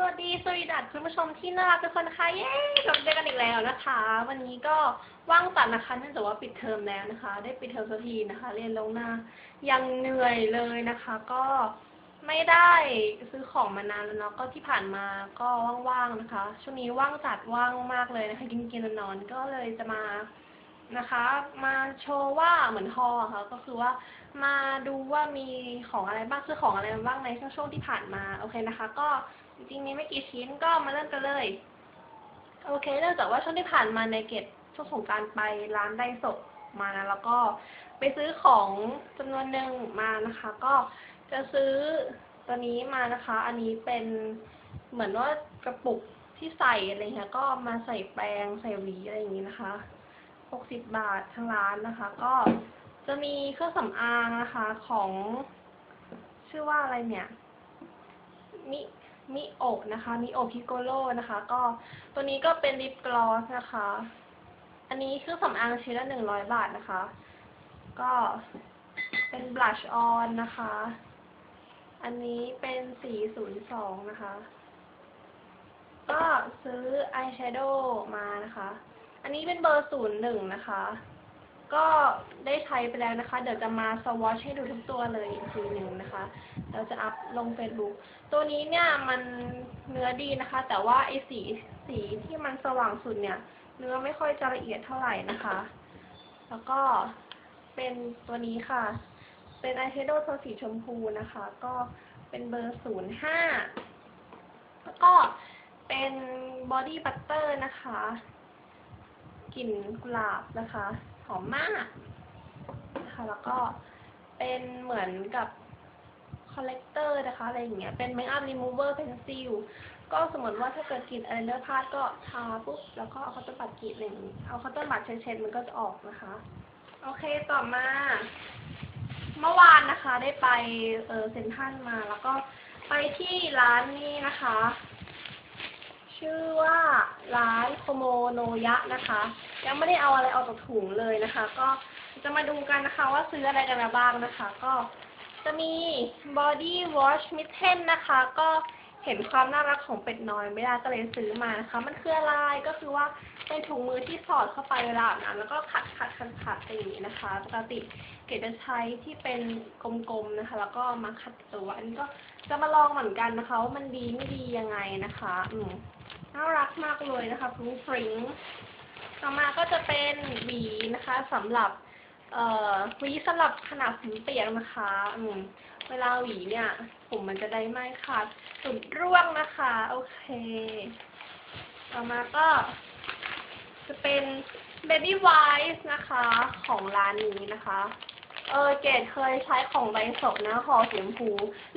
สวัสดีสวีดัตคุณผู้ชมที่น่ารักทุกคนนะคะเย้กลับมาเจอกันอีกแล้วนะคะ วันนี้ก็ว่างตัดนะคะเนื่องจากว่าปิดเทอมแล้วนะคะ ได้ปิดเทอมสักทีนะคะ เรียนลงหน้า ยังเหนื่อยเลยนะคะ ก็ไม่ได้ซื้อของมานานแล้วเนาะก็ที่ผ่านมาก็ว่างๆนะคะ ช่วงนี้ว่างจัดว่างมากเลยนะคะกินกินนอนก็เลยจะมานะคะ มาโชว์ว่าเหมือนฮอค่ะ ก็คือว่ามาดูว่ามีของอะไรบ้างซื้อของอะไรบ้างในช่วงที่ผ่านมาโอเคนะคะ ก็ จริงๆมีไม่กี่ชิ้นก็มาเริ่มกันเลย โอเค เนื่องจากว่าช่วงที่ผ่านมาในเก็ตช่วงสงการไปร้านไดโซะมานะแล้วก็ไปซื้อของจำนวนหนึ่งมานะคะ ก็จะซื้อตัวนี้มานะคะ อันนี้เป็นเหมือนว่ากระปุกที่ใส่อะไรเงี้ยก็มาใส่แปรงใส่หวีอะไรอย่างงี้นะคะหกสิบบาททางร้านนะคะ ก็จะมีเครื่องสำอางนะคะของชื่อว่าอะไรเนี่ยมิ มิโอะนะคะมิโอพิโกโลนะคะ ก็ตัวนี้ก็เป็นลิปกลอสนะคะ อันนี้เครื่องสำอางชิ้นละหนึ่งร้อยบาทนะคะ ก็เป็นบลัชออนนะคะ อันนี้เป็นสีศูนย์สองนะคะ ก็ซื้ออายแชโดว์มานะคะ อันนี้เป็นเบอร์ศูนย์หนึ่งนะคะ ก็ได้ใช้ไปแล้วนะคะ เดี๋ยวจะมาสวอชให้ดูทุกตัวเลยอีกทีหนึ่งนะคะ เราจะอัพลง Facebook ตัวนี้เนี่ยมันเนื้อดีนะคะ แต่ว่าไอสีสีที่มันสว่างสุดเนี่ย เนื้อไม่ค่อยจะละเอียดเท่าไหร่นะคะ แล้วก็เป็นตัวนี้ค่ะ เป็นอายแชโดว์โทนสีชมพูนะคะ ก็เป็นเบอร์ศูนย์ห้าแล้วก็เป็นบอดี้บัตเตอร์นะคะ กลิ่นกุหลาบนะคะ หอมมากนะคะแล้วก็เป็นเหมือนกับคอลเลกเตอร์นะคะอะไรอย่างเงี้ย เป็นเมคอัพรีมูเวอร์เพนซิลก็สมมติว่าถ้าเกิดกลิ่นอะไรเลือพลาดก็ทาปุ๊บ แล้วก็เอาคัตเตอร์บัตกรีดหนึ่งเอาคัตเตอร์บัตเช็ดๆมันก็จะออกนะคะ โอเคต่อมา เมื่อวานนะคะ ได้ไปเออเซ็นทรัลมา แล้วก็ไปที่ร้านนี้นะคะ ชื่อว่าร้านโคโมโนยะนะคะ ยังไม่ได้เอาอะไรออกจากถุงเลยนะคะ ก็จะมาดูกันนะคะว่าซื้ออะไรกันมาบ้างนะคะ ก็จะมี body wash mitten นะคะ ก็เห็นความน่ารักของเป็ดน้อยไม่ได้ก็เลยซื้อมานะคะ มันคืออะไรก็คือว่าเป็นถุงมือที่สอดเข้าไปเวลาอาบน้ำแล้วก็ขัดขัดขัดขัดไรอย่างนี้นะคะ ปกติเกดจะใช้ที่เป็นกลมๆนะคะ แล้วก็มาขัดตัวอันนี้ก็จะมาลองเหมือนกันนะคะว่ามันดีไม่ดียังไงนะคะ อืม น่ารักมากเลยนะคะฟรุ้งฟริ้งต่อมาก็จะเป็นหวีนะคะสำหรับ เอ่อหวีสำหรับขนาดผมเปียกนะคะ อืมเวลาหวีเนี่ย ผมมันจะได้ไม่ขาดสุดร่วงนะคะ โอเค ต่อมาก็ จะเป็น Baby Wise นะคะ ของร้านนี้นะคะ เออเกดเคยใช้ของไดโซนะคอสีชมพู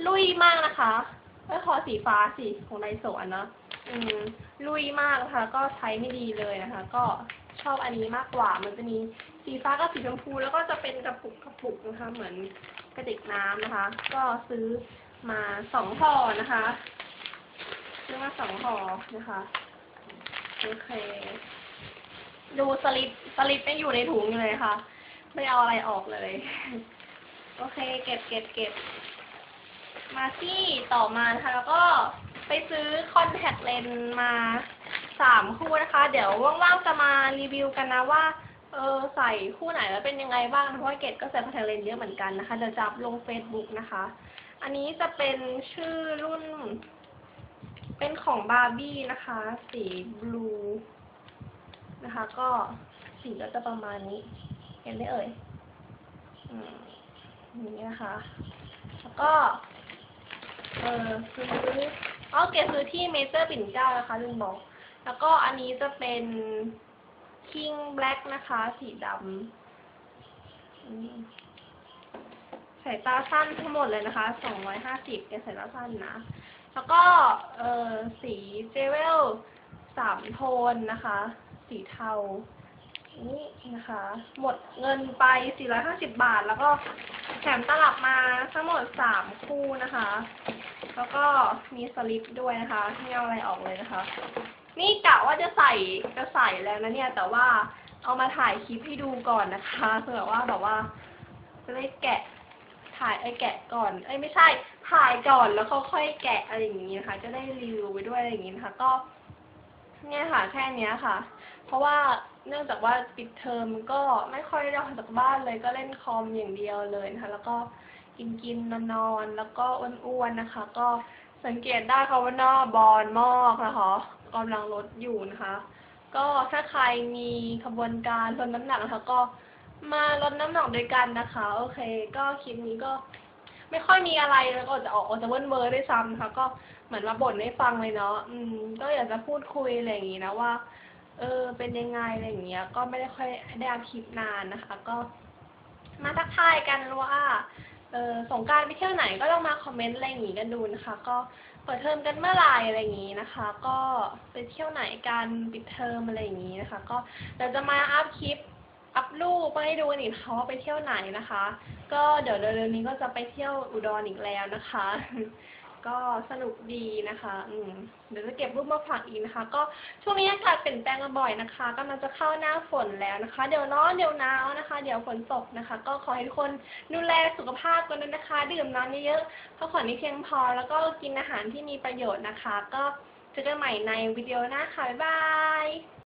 ลุยมากนะคะเอ้คอสีฟ้าสิของไดโซอะเนะ อืมลุยมากนะคะ ก็ใช้ไม่ดีเลยนะคะ ก็ชอบอันนี้มากกว่า มันจะมีสีฟ้ากับสีชมพู แล้วก็จะเป็นกระปุกกระปุกนะคะ เหมือนกระติกน้ำนะคะ ก็ซื้อมาสองห่อนะคะ ซื้อมาสองห่อนะคะโอเค ดูสลิปสลิปไม่อยู่ในถุงอยู่เลยค่ะ ไม่เอาอะไรออกเลย โอเค เก็บเก็บเก็บมาที่ต่อมานะคะ แล้วก็ไปซื้อ เลนมาสามคู่นะคะ เดี๋ยวว่างๆจะมารีวิวกันนะว่าเออใส่คู่ไหนแล้วเป็นยังไงบ้างเพราะว่าเกดก็ใส่คอนแทเลนเยอะเหมือนกันนะคะเดี๋ยวจะอัพลง Facebook นะคะ อันนี้จะเป็นชื่อรุ่น เป็นของบาร์บี้นะคะ สีบลูนะคะ ก็สีก็จะประมาณนี้ เห็นไหมเอ่ยอืมนี้นะคะ แล้วก็ เออซื้อ อ๋อเกดซื้อที่เมเจอร์ปิ่นเก้านะคะลืมบอก แล้วก็อันนี้จะเป็น King Black นะคะ สีดำสายตาสั้นทั้งหมดเลยนะคะสองร้อยห้าสิบเป็นสายตาสั้นนะ แล้วก็เออสีเจเวลสามโทนนะคะ สีเทานี่นะคะ หมดเงินไป 450 บาท แล้วก็แถมตลับมาทั้งหมด 3 คู่นะคะ แล้วก็มีสลิปด้วยนะคะไม่เอาอะไรออกเลยนะคะ นี่กะว่าจะใส่จะใส่แล้วนะเนี่ย แต่ว่าเอามาถ่ายคลิปให้ดูก่อนนะคะเผื่อว่าแบบว่าจะได้แกะถ่ายไอ้แกะก่อน เอ้ยไม่ใช่ ถ่ายก่อนแล้วเขาค่อยแกะอะไรอย่างนี้นะคะ จะได้รีวิวไปด้วยอะไรอย่างนี้นะคะ ก็ เนี่ยค่ะแค่เนี้ยค่ะ เพราะว่าเนื่องจากว่าปิดเทอมก็ไม่ค่อยได้ออกจากบ้านเลยก็เล่นคอมอย่างเดียวเลยนะคะ แล้วก็ กินกินนอนนอนแล้วก็อ้วนๆนะคะ ก็สังเกตได้ค่ะว่าหน้าบอลมากนะคะกำลังลดอยู่นะคะ ก็ถ้าใครมีขบวนการลดน้ำหนักนะคะ ก็มาลดน้ำหนักด้วยกันนะคะ โอเค ก็คลิปนี้ก็ไม่ค่อยมีอะไรแล้วก็จะออกออกจะเวิร์นเวอร์ได้วยซ้ำนะคะก็เหมือนมาบ่นให้ฟังเลยเนาะอืม ก็อยากจะพูดคุยอะไรอย่างงี้นะว่า เออ เป็นยังไงอะไรอย่างเงี้ย ก็ไม่ได้ค่อยได้อัพคลิปนานนะคะ ก็มาทักทายกันว่า เออสงการไปเที่ยวไหนก็ต้องมาคอมเมนต์อะไรอย่างงี้กันดูนะคะ ก็เปิดเทอมกันเมื่อไหร่อะไรอย่างงี้นะคะ ก็ไปเที่ยวไหนกันปิดเทอมอะไรอย่างงี้นะคะ ก็เดี๋ยวจะมาอัพคลิปอัพรูปมาให้ดูกันอีกนะคะว่าไปเที่ยวไหนนะคะ ก็เดี๋ยวเร็วๆนี้ก็จะไปเที่ยวอุดรอีกแล้วนะคะ ก็สนุกดีนะคะ อืมเดี๋ยวจะเก็บรูปมาฝากอีกนะคะ ก็ช่วงนี้อากาศเปลี่ยนแปลงบ่อยนะคะกำลังจะเข้าหน้าฝนแล้วนะคะ เดี๋ยวร้อนเดี๋ยวหนาวนะคะ เดี๋ยวฝนตกนะคะ ก็ขอให้ทุกคนดูแลสุขภาพกันด้วยนะคะ ดื่มน้ำเยอะๆพักผ่อนให้เพียงพอ แล้วก็กินอาหารที่มีประโยชน์นะคะ ก็เจอกันใหม่ในวิดีโอหน้าค่ะบ๊ายบาย